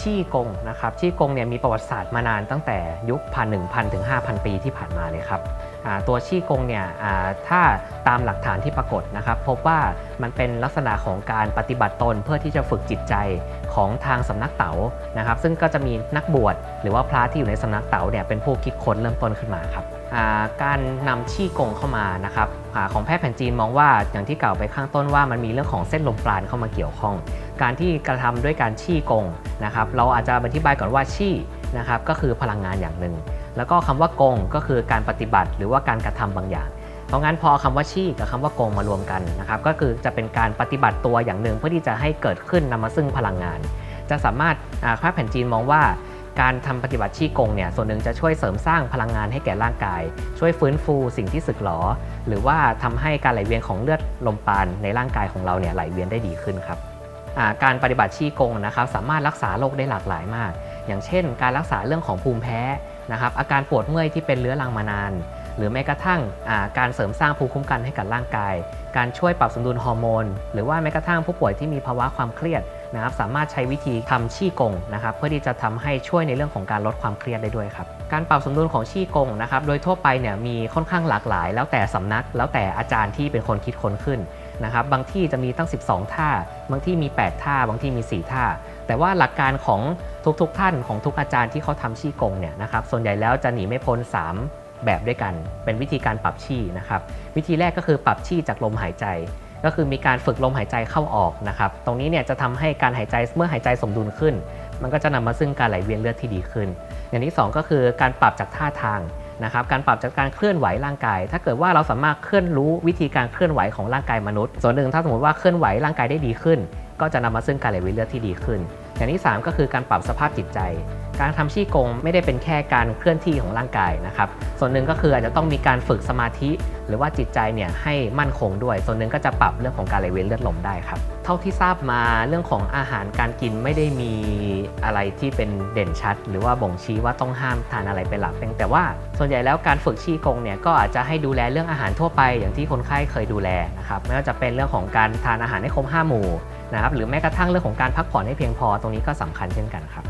ชี่กงนะครับชี่กงเนี่ยมีประวัติศาสตร์มานานตั้งแต่ยุคพันหนึ่งพันถึงห้าพันปีที่ผ่านมาเลยครับ ตัวชี่กงเนี่ยถ้าตามหลักฐานที่ปรากฏนะครับ พบว่ามันเป็นลักษณะของการปฏิบัติตนเพื่อที่จะฝึกจิตใจของทางสำนักเต๋านะครับ ซึ่งก็จะมีนักบวชหรือว่าพระที่อยู่ในสำนักเต๋าเนี่ยเป็นผู้คิดค้นเริ่มต้นขึ้นมาครับการนำชี่กงเข้ามานะครับอของแพทย์แผนจีนมองว่าอย่างที่กล่าวไปข้างต้นว่ามันมีเรื่องของเส้นลมปราณเข้ามาเกี่ยวข้อง การที่กระทำด้วยการชี่กงนะครับ เราอาจจะอธิบายก่อนว่าชี่นะครับก็คือพลังงานอย่างหนึ่ง แล้วก็คำว่ากงก็คือการปฏิบัติหรือว่าการกระทำบางอย่าง เพราะงั้นพอคำว่าชี่กับคำว่ากงมารวมกันนะครับก็คือจะเป็นการปฏิบัติตัวอย่างหนึ่งเพื่อที่จะให้เกิดขึ้นนำมาซึ่งพลังงาน จะสามารถอ่าค่าแผ่นจีนมองว่าการทำปฏิบัติชี่กงเนี่ยส่วนหนึ่งจะช่วยเสริมสร้างพลังงานให้แก่ร่างกาย ช่วยฟื้นฟูสิ่งที่สึกหรอ หรือว่าทำให้การไหลเวียนของเลือดลมปาณในร่างกายของเราเนี่ยไหลเวียนได้ดีขึ้นครับการปฏิบัติชีกงนะครับสามารถรักษาโรคได้หลากหลายมาก อย่างเช่น การรักษาเรื่องของภูมิแพ้ นะครับอาการปวดเมื่อยที่เป็นเรื้อรังมานาน หรือแม้กระทั่งการเสริมสร้างภูมิคุ้มกันให้กับร่างกาย การช่วยปรับสมดุลฮอร์โมน หรือว่าแม้กระทั่งผู้ป่วยที่มีภาวะความเครียดนะครับสามารถใช้วิธีทำชี่กงนะครับเพื่อที่จะทำให้ช่วยในเรื่องของการลดความเครียดได้ด้วยครับการปรับสมดุลของชี่กงนะครับโดยทั่วไปเนี่ยมีค่อนข้างหลากหลาย แล้วแต่สำนัก แล้วแต่อาจารย์ที่เป็นคนคิดค้นขึ้นนะครับบางที่จะมีตั้ง 12 ท่า บางที่มี 8 ท่า บางที่มี 4 ท่า แต่ว่าหลักการของ ทุกๆท่านของทุกอาจารย์ที่เขาทำชี่กงเนี่ยนะครับส่วนใหญ่แล้วจะหนีไม่พ้น 3 แบบด้วยกัน เป็นวิธีการปรับชี่นะครับวิธีแรกก็คือปรับชี่จากลมหายใจ ก็คือมีการฝึกลมหายใจเข้าออกนะครับตรงนี้เนี่ยจะทำให้การหายใจเมื่อหายใจสมดุลขึ้น มันก็จะนำมาซึ่งการไหลเวียนเลือดที่ดีขึ้น อย่างที่สองก็คือการปรับจากท่าทางนะครับการปรับจากการเคลื่อนไหวร่างกาย ถ้าเกิดว่าเราสามารถเคลื่อนรู้วิธีการเคลื่อนไหวของร่างกายมนุษย์ ส่วนหนึ่งถ้าสมมติว่าเคลื่อนไหวร่างกายได้ดีขึ้น ก็จะนำมาซึ่งการไหลเวียนเลือดที่ดีขึ้น อย่างที่ 3 ก็คือการปรับสภาพจิตใจ การทำชี่กงไม่ได้เป็นแค่การเคลื่อนที่ของร่างกายนะครับ ส่วนหนึ่งก็คืออาจจะต้องมีการฝึกสมาธิ หรือว่าจิตใจเนี่ยให้มั่นคงด้วย ส่วนหนึ่งก็จะปรับเรื่องของการไหลเวียนเลือดลมได้ครับ เท่าที่ทราบมาเรื่องของอาหารการกินไม่ได้มีอะไรที่เป็นเด่นชัด หรือว่าบ่งชี้ว่าต้องห้ามทานอะไรเป็นหลักเพียงแต่ว่าส่วนใหญ่แล้วการฝึกชี่กงเนี่ยก็อาจจะให้ดูแลเรื่องอาหารทั่วไป อย่างที่คนไข้เคยดูแลนะครับไม่ว่าจะเป็นเรื่องของการทานอาหารให้ครบห้าหมู่ นะครับหรือแม้กระทั่งเรื่องของการพักผ่อนให้เพียงพอตรงนี้ก็สำคัญเช่นกันครับ